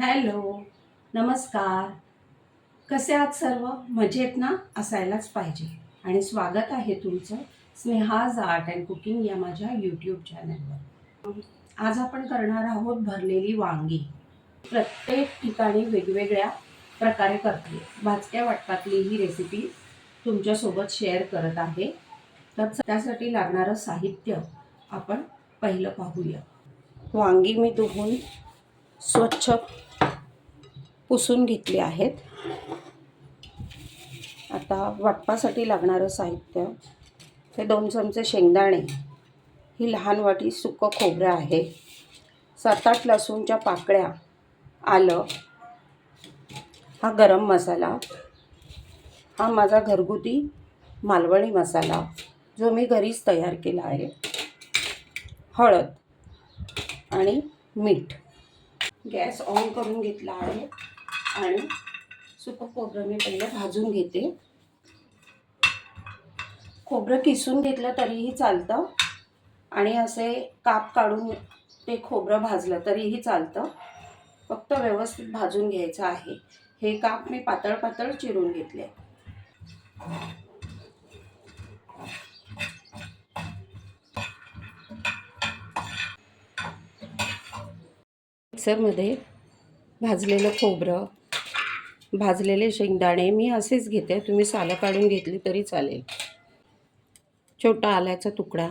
Hello नमस्कार. कसे आहात सर्व? मजेत ना? असायलाच पाहिजे. आणि स्वागत आहे तुमचं स्नेहाज आर्ट अँड कुकिंग या माझ्या यूट्यूब चॅनलवर आज आपण करणार आहोत भरलेली वांगी. प्रत्येक ठिकाणी वेगवेगळ्या प्रकारे करते. भाजक्या वाटपातली ही रेसिपी तुमच्यासोबत शेअर करत आहे. तर त्यासाठी लागणारं साहित्य आपण पहिलं पाहूया. वांगी मी धुवून स्वच्छ पुसून घेतली आहेत. आता वाटपासाठी लागणारं साहित्य हे दोन चमचे शेंगदाणे ही लहान वाटी सुकं खोबरं आहे. सात आठ लसूणच्या पाकळ्या आलं. हा गरम मसाला हा माझा घरगुती मालवणी मसाला जो मी घरीच तयार केला आहे. हळद आणि मीठ. गॅस ऑन करून घेतला आहे आणि सुकं खोबरं मी पहिले भाजून घेते. खोबरं किसून घेतलं तरीही चालतं आणि असे काप काढून ते खोबरं भाजलं तरीही चालतं. फक्त व्यवस्थित भाजून घ्यायचं आहे. हे काप मी पातळ पातळ चिरून घेतले. मिक्सरमध्ये भाजलेलं खोबरं भाजलेले शेंगदाणे मी असेच घेते. तुम्ही सालं काढून घेतली तरी चालेल. छोटा आल्याचा तुकडा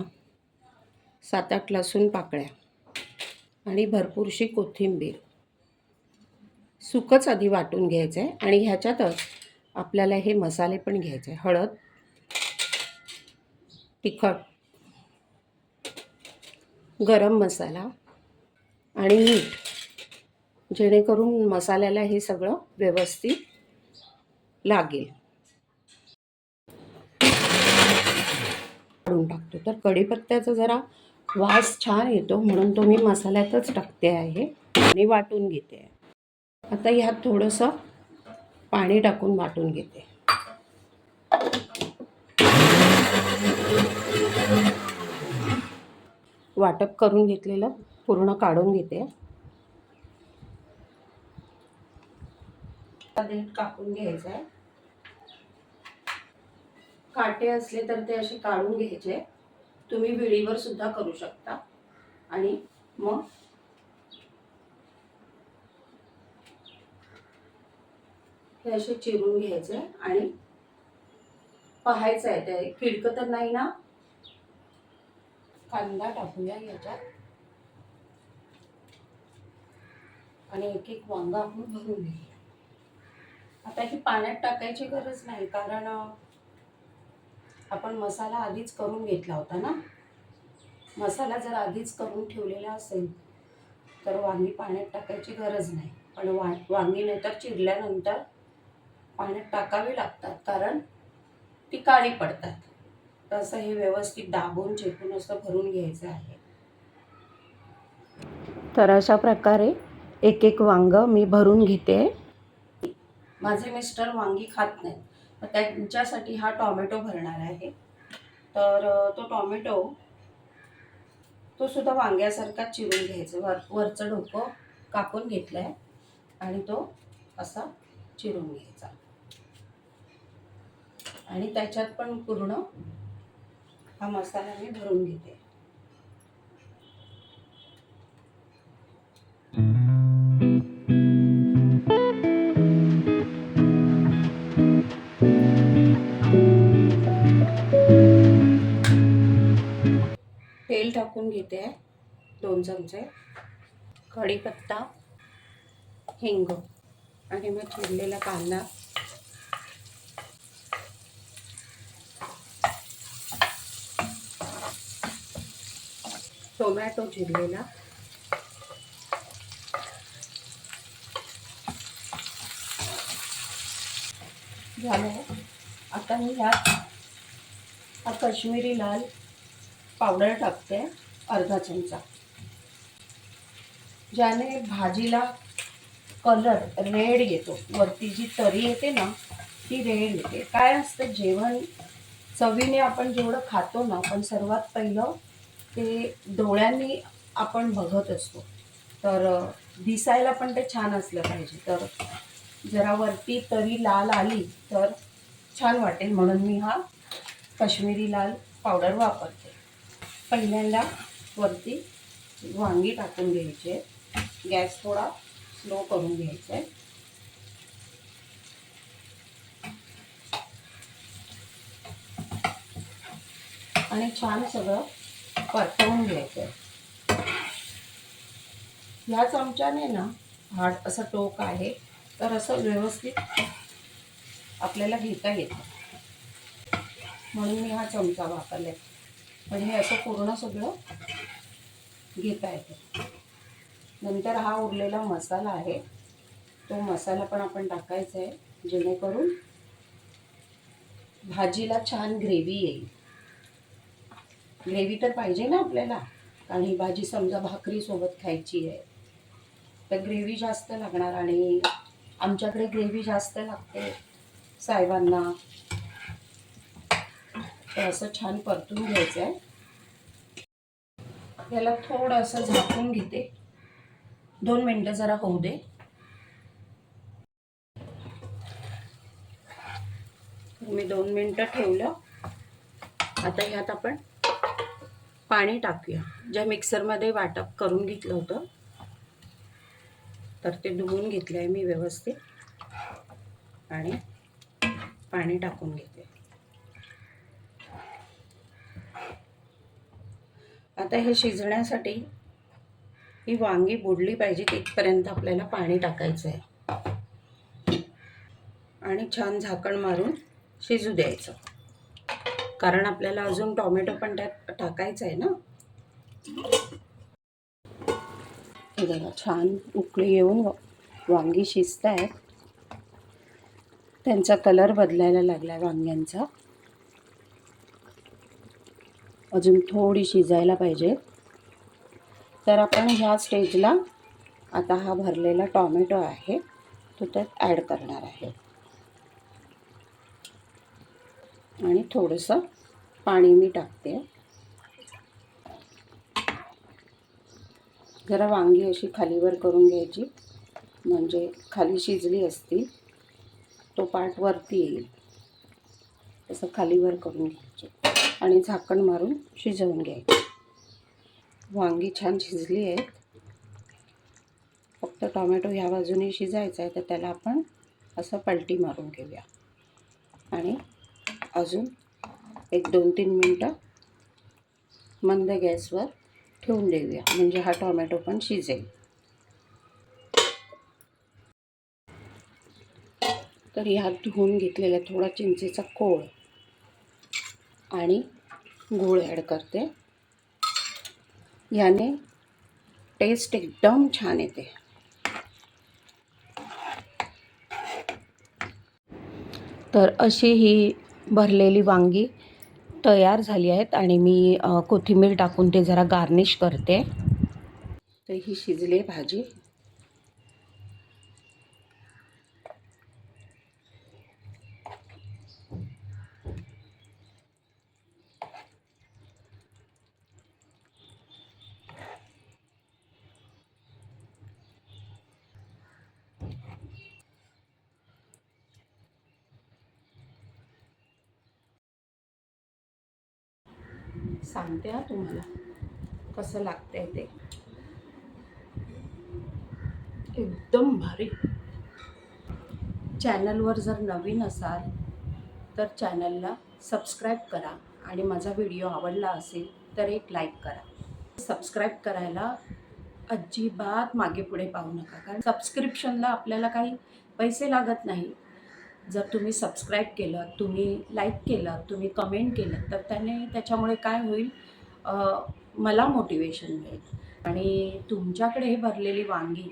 सात आठ लसूण पाकळ्या आणि भरपूरशी कोथिंबीर. सुकंच आधी वाटून घ्यायचं आहे आणि ह्याच्यातच आपल्याला हे मसाले पण घ्यायचे आहे हळद तिखट गरम मसाला आणि मीठ. जेणेकरून मसाल्याला हे सगळं व्यवस्थित लागेल. काढून टाकतो. तर कढीपत्त्याचा जरा वास छान येतो म्हणून तो मी मसाल्यातच टाकते आहे आणि वाटून घेते. आता ह्यात थोडंसं पाणी टाकून वाटून घेते. वाटप करून घेतलेलं पूर्ण काढून घेते. देठ कापून घ्यायचं आहे काटे असले तर ते असे काढून घ्यायचे. तुम्ही विळीवर सुद्धा करू शकता. आणि मग हे असे चिरून घ्यायचे आणि पाहायचं आहे ते. किडकं तर नाही ना? कांदा टाकूया याच्यात. आणि एक एक वांगा आपण भरून घेऊ. आता ही पाण्यात टाकायची गरज नाही कारण आपण मसाला आधीच करून घेतला होता ना? मसाला जर आधीच करून ठेवलेला असेल तर वांगी पाण्यात टाकायची गरज नाही. पण वा वांगी नंतर चिरल्यानंतर पाण्यात टाकावी लागतात कारण ती काळी पडतात. तसं हे व्यवस्थित दाबून चेपून असं भरून घ्यायचं आहे. तर अशा प्रकारे एक एक वांग मी भरून घेते. माझे मिस्टर वांगी खात नाहीत. तर त्यांच्यासाठी हा टॉमॅटो भरणार आहे. तर तो टॉमॅटो तो सुद्धा वांग्यासारखा चिरून घ्यायचा. वर वरचं डोकं कापून घेतलं आहे आणि तो असा चिरून घ्यायचा. आणि त्याच्यात पण पूर्ण हा मसाला मी भरून घेते. तेल टाकून घेते. आहे दोन चमचे. कढीपत्ता हिंग आणि मग चिरलेला कांदा. टोमॅटो चिरलेला. झालं. आता मी ह्यात हा काश्मीरी लाल पावडर टाकते अर्धा चमचा. ज्याने भाजीला कलर रेड येतो. वरती जी तरी येते ना ती रेड येते. काय असतं? जेवण चवीने आपण जेवढं खातो ना पण सर्वात पहिलं ते डोळ्यांनी आपण बघत असतो. तर दिसायला पण ते छान असलं पाहिजे. तर जरा वरती तरी लाल आली तर छान वाटेल. म्हणून मी हा कश्मीरी लाल पावडर वापरते. पहिल्यांदा वरती वांगी टाकून घ्यायचे. गॅस थोडा स्लो करून घ्यायचा आहे. आणि छान सगळं परतवून घ्यायचं आहे. ह्या चमच्याने ना हाड असं टोक आहे तर असं व्यवस्थित आपल्याला घेता येतं. म्हणून मी हा चमचा वापरला आहे म्हणजे असं पूर्ण सगळं घेता येतं. नंतर हा उरलेला मसाला आहे. तो मसाला पण आपण टाकायचा आहे. जेणेकरून भाजीला छान ग्रेव्ही येईल. ग्रेव्ही तर पाहिजे ना आपल्याला. कारण ही भाजी समजा भाकरीसोबत खायची आहे. तर ग्रेव्ही जास्त लागणार आणि आमच्याकडे ग्रेव्ही जास्त लागते साहेबांना. तर असं छान परतून घ्यायचं आहे. याला थोडंसं झाकून घेते. दोन मिनटं जरा होऊ दे. मी दोन मिनटं ठेवलं. आता ह्यात आपण पाणी टाकूया. ज्या मिक्सरमध्ये वाटप करून घेतलं होतं. तर ते धुवून घेतलं आहे मी व्यवस्थित. आणि पाणी टाकून घेते. आता हे शिजण्यासाठी ही वांगी बुडली पाहिजे तिथपर्यंत आपल्याला पाणी टाकायचं आहे आणि छान झाकण मारून शिजू द्यायचं. कारण आपल्याला अजून टॉमॅटो पण त्यात टाकायचं आहे ना बघा छान उकळी येऊन वांगी शिजत आहेत त्यांचा कलर बदलायला लागला आहे वांग्यांचा. अजून थोडी शिजायला पाहिजे. तर आपण ह्या स्टेजला आता हा भरलेला टॉमॅटो आहे तो त्यात ॲड करणार आहे. आणि थोडंसं पाणी मी टाकते. जरा वांगी अशी खालीवर करून घ्यायची म्हणजे खाली शिजली असती तो पाठ वरती येईल. तसं खालीवर करून घ्यायची. आणि झाकण मारून शिजवून घ्यायचं. वांगी छान शिजली आहेत. फक्त टोमॅटो ह्या बाजूने शिजायचा आहे तर त्याला आपण असं पलटी मारून घेऊया. आणि अजून एक दोन तीन मिनटं मंद गॅसवर ठेवून देऊया म्हणजे हा टोमॅटो पण शिजेल. तर ह्यात धुवून घेतलेला थोडा चिंचेचा कोळ आणि गूळ ॲड करते. याने टेस्ट एकदम छान येते. तर अशी ही भरलेली वांगी तयार झाली आहेत आणि मी कोथिंबीर टाकून ते जरा गार्निश करते. तर ही शिजली आहे भाजी. सांगते हा तुम्हाला कसं लागतंय ते. एकदम भारी. चॅनलवर जर नवीन असाल तर चॅनलला सबस्क्राईब करा आणि माझा व्हिडिओ आवडला असेल तर एक लाईक करा. सबस्क्राईब करायला अजिबात मागे पुढे पाहू नका कारण सबस्क्रिप्शनला आपल्याला काही पैसे लागत नाही. जर तुम्ही सबस्क्राईब केलं तुम्ही लाईक केलं तुम्ही कमेंट केलं तर त्याने त्याच्यामुळे काय होईल? मला मोटिवेशन मिळेल. आणि तुमच्याकडे हे भरलेली वांगी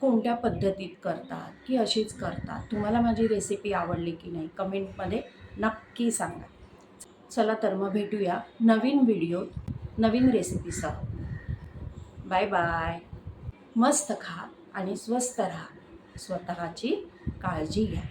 कोणत्या पद्धतीत करतात? की अशीच करतात? तुम्हाला माझी रेसिपी आवडली की नाही? कमेंटमध्ये नक्की सांगा. चला तर मग भेटूया नवीन व्हिडिओ नवीन रेसिपीसह बाय बाय मस्त खा आणि स्वस्त राहा. स्वतःची काळजी घ्या.